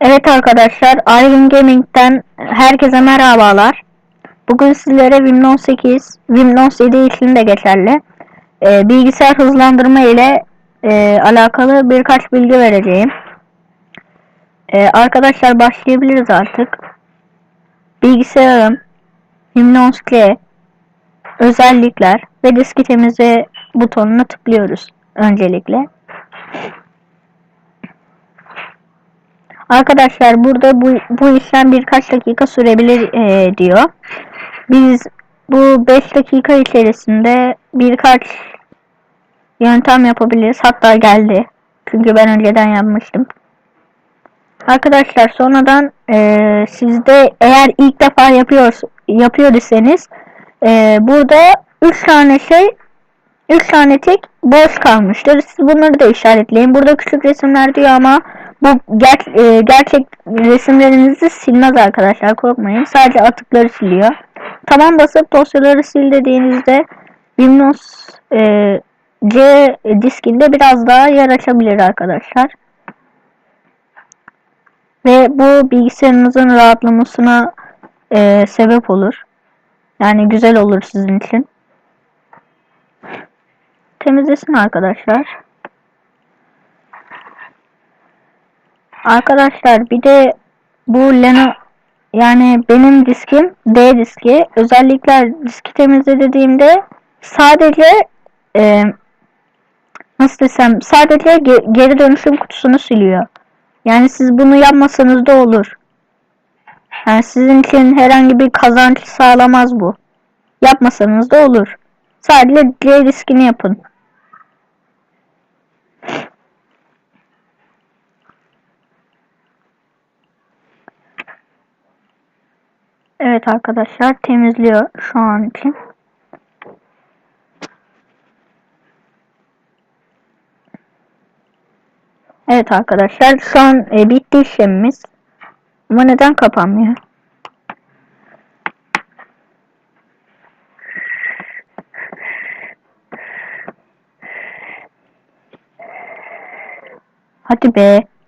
Evet arkadaşlar, Iron Gaming'den herkese merhabalar. Bugün sizlere Windows 8, Windows 7 için de geçerli e, bilgisayar hızlandırma ile e, alakalı birkaç bilgi vereceğim. E, arkadaşlar başlayabiliriz artık. Bilgisayarım, Windows K, özellikler ve diski temizle butonuna tıklıyoruz öncelikle. Arkadaşlar burada bu, bu işlem birkaç dakika sürebilir e, diyor. Biz bu 5 dakika içerisinde birkaç yöntem yapabiliriz. Hatta geldi. Çünkü ben önceden yapmıştım. Arkadaşlar sonradan e, sizde eğer ilk defa yapıyor yapıyor iseniz e, burada 3 tane şey 3 tane tek boş kalmıştır. Siz bunları da işaretleyin. Burada küçük resimler diyor ama bu ger e, gerçek resimlerinizi silmez arkadaşlar korkmayın. Sadece atıkları siliyor. Tamam basıp dosyaları sil dediğinizde Windows e, C diskinde biraz daha yer açabilir arkadaşlar. Ve bu bilgisayarınızın rahatlamasına e, sebep olur. Yani güzel olur sizin için. Temizlesin arkadaşlar. Arkadaşlar bir de bu Leno yani benim diskim D diski özellikler diski temizle dediğimde sadece e, nasıl desem sadece ge geri dönüşüm kutusunu siliyor. Yani siz bunu yapmasanız da olur. Yani sizin için herhangi bir kazanç sağlamaz bu. Yapmasanız da olur. Sadece C diskini yapın. Evet arkadaşlar temizliyor şu an için. Evet arkadaşlar şu an e, bitti işlemimiz. Ama neden kapanmıyor? Hadi be.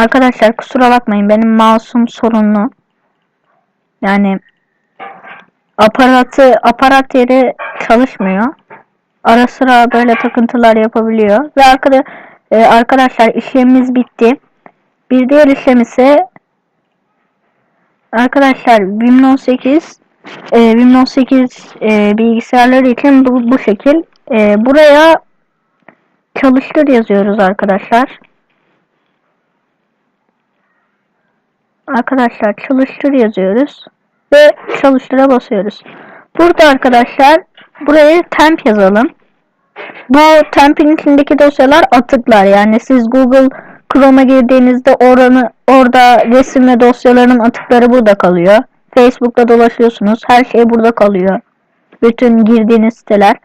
Arkadaşlar kusura bakmayın benim mouse'um sorunlu. Yani aparatı aparat yeri çalışmıyor. Ara sıra böyle takıntılar yapabiliyor. Ve arkada, e, arkadaşlar işlemimiz bitti. Bir diğer işlem ise arkadaşlar Windows 8 e, Windows 8 e, bilgisayarları için bu, bu şekil. E, buraya çalıştır yazıyoruz arkadaşlar. Arkadaşlar çalıştır yazıyoruz. Ve çalıştıra basıyoruz. Burada arkadaşlar buraya temp yazalım. Bu temp'in içindeki dosyalar atıklar. Yani siz Google Chrome'a girdiğinizde oranı orada resim ve dosyaların atıkları burada kalıyor. Facebook'ta dolaşıyorsunuz. Her şey burada kalıyor. Bütün girdiğiniz siteler.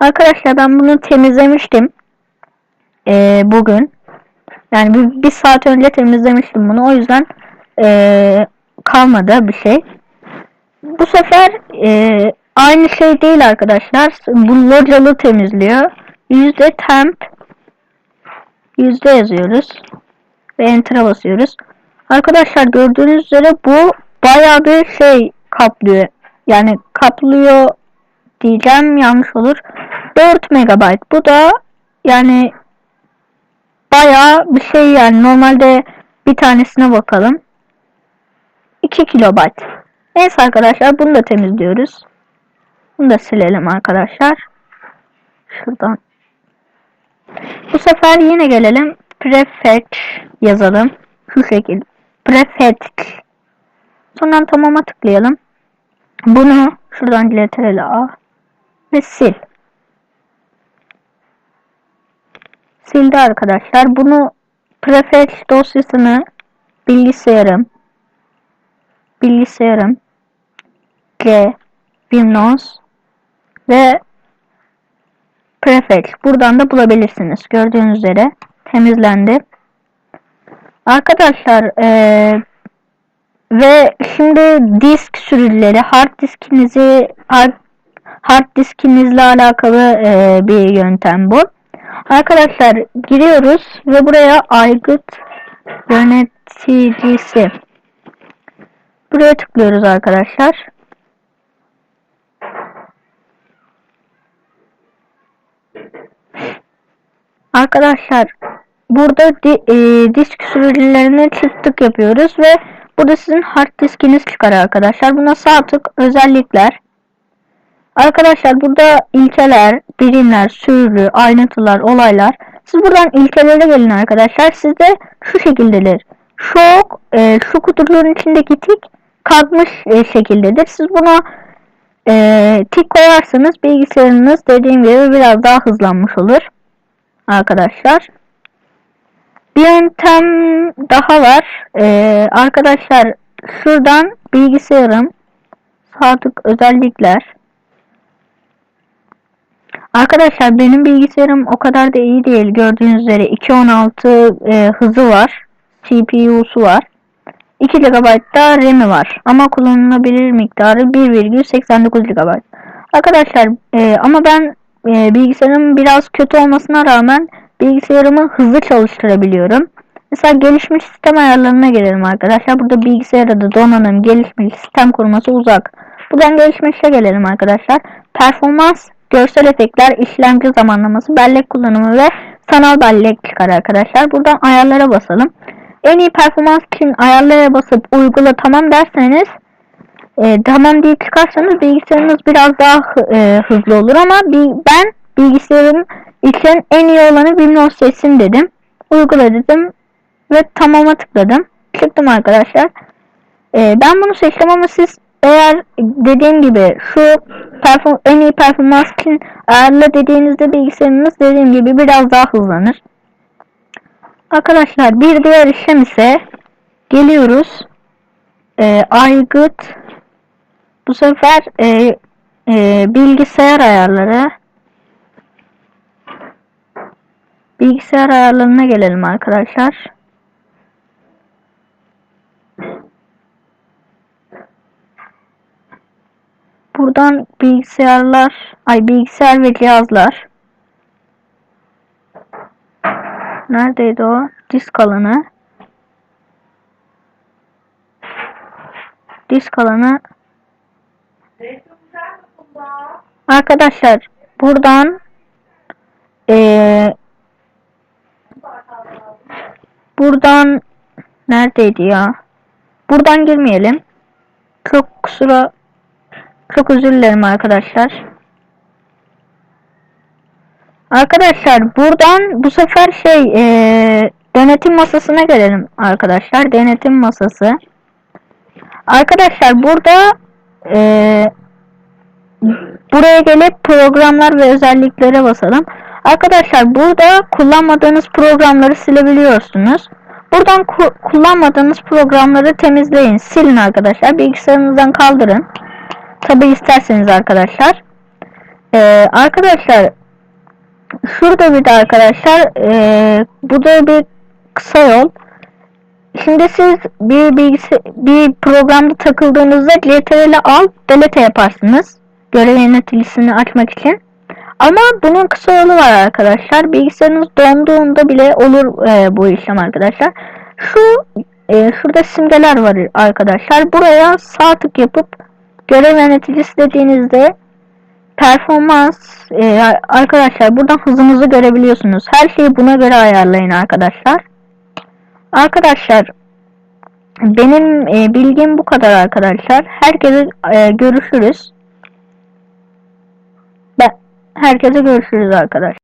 Arkadaşlar ben bunu temizlemiştim. Ee, bugün. Yani bir, bir saat önce temizlemiştim bunu. O yüzden e, kalmadı bir şey. Bu sefer e, aynı şey değil arkadaşlar. Bu localı temizliyor. Yüzde temp yüzde yazıyoruz. Ve enter'a basıyoruz. Arkadaşlar gördüğünüz üzere bu baya bir şey kaplıyor. Yani kaplıyor diyeceğim yanlış olur. 4 MB. Bu da yani baya bir şey yani normalde bir tanesine bakalım. 2 kilobayt. Neyse arkadaşlar bunu da temizliyoruz. Bunu da silelim arkadaşlar. Şuradan. Bu sefer yine gelelim. Prefetch yazalım. Şu şekil. Prefetch. Sonra tamama tıklayalım. Bunu şuradan CTRL A ve sil. Sildi arkadaşlar. Bunu prefetch dosyasını bilgisayarım bilgisayarım C Windows ve Prefetch. Buradan da bulabilirsiniz. Gördüğünüz üzere temizlendi. Arkadaşlar ee, ve şimdi disk sürüleri, hard diskinizi hard, hard diskinizle alakalı e, bir yöntem bu. Arkadaşlar giriyoruz ve buraya aygıt yöneticisi. Buraya tıklıyoruz arkadaşlar. Arkadaşlar burada di, e, disk sürücülerine çift tık yapıyoruz ve burada sizin hard diskiniz çıkar arkadaşlar. Buna sağ tık özellikler. Arkadaşlar burada ilkeler, birimler, sürü, ayrıntılar, olaylar. Siz buradan ilkelere gelin arkadaşlar. Sizde şu şekildedir. Şu e, şu kutucuğun içindeki tik kalkmış e, şekildedir. Siz buna e, tik koyarsanız bilgisayarınız dediğim gibi biraz daha hızlanmış olur. Arkadaşlar. Bir yöntem daha var. E, arkadaşlar şuradan bilgisayarım sadık özellikler Arkadaşlar benim bilgisayarım o kadar da iyi değil. Gördüğünüz üzere 2.16 e, hızı var. CPU'su var. 2 GB da RAM'i var. Ama kullanılabilir miktarı 1,89 GB. Arkadaşlar e, ama ben e, bilgisayarım biraz kötü olmasına rağmen bilgisayarımı hızlı çalıştırabiliyorum. Mesela gelişmiş sistem ayarlarına gelelim arkadaşlar. Burada bilgisayarda da donanım, gelişmiş sistem kurması uzak. Buradan gelişmişe gelelim arkadaşlar. Performans görsel efektler, işlemci zamanlaması, bellek kullanımı ve sanal bellek çıkar arkadaşlar. Buradan ayarlara basalım. En iyi performans için ayarlara basıp uygula tamam derseniz e, tamam diye çıkarsanız bilgisayarınız biraz daha e, hızlı olur ama bi, ben bilgisayarım için en iyi olanı Windows seçsin dedim. Uygula dedim ve tamama tıkladım. Çıktım arkadaşlar. E, ben bunu seçtim ama siz eğer dediğim gibi şu perform en iyi performans için ayarla dediğinizde bilgisayarınız dediğim gibi biraz daha hızlanır. Arkadaşlar bir diğer işlem ise geliyoruz. E, aygıt bu sefer e, e, bilgisayar ayarları bilgisayar ayarlarına gelelim arkadaşlar. Buradan bilgisayarlar, ay bilgisayar ve cihazlar. Neredeydi o? Disk alanı. Disk alanı. Arkadaşlar buradan ee, buradan neredeydi ya? Buradan girmeyelim. Çok kusura çok özür dilerim arkadaşlar. Arkadaşlar buradan bu sefer şey ee, denetim masasına gelelim arkadaşlar. Denetim masası. Arkadaşlar burada ee, buraya gelip programlar ve özelliklere basalım. Arkadaşlar burada kullanmadığınız programları silebiliyorsunuz. Buradan ku kullanmadığınız programları temizleyin. Silin arkadaşlar. Bilgisayarınızdan kaldırın. Tabi isterseniz arkadaşlar. Ee, arkadaşlar şurada bir de arkadaşlar ee, bu da bir kısa yol. Şimdi siz bir bilgisi bir programda takıldığınızda CTRL alt delete yaparsınız. Görev yöneticisini açmak için. Ama bunun kısa yolu var arkadaşlar. Bilgisayarınız donduğunda bile olur e, bu işlem arkadaşlar. Şu e, şurada simgeler var arkadaşlar. Buraya sağ tık yapıp görev yöneticisi dediğinizde performans e, arkadaşlar buradan hızınızı görebiliyorsunuz. Her şeyi buna göre ayarlayın arkadaşlar. Arkadaşlar benim e, bilgim bu kadar arkadaşlar. Herkese e, görüşürüz. Ben herkese görüşürüz arkadaşlar.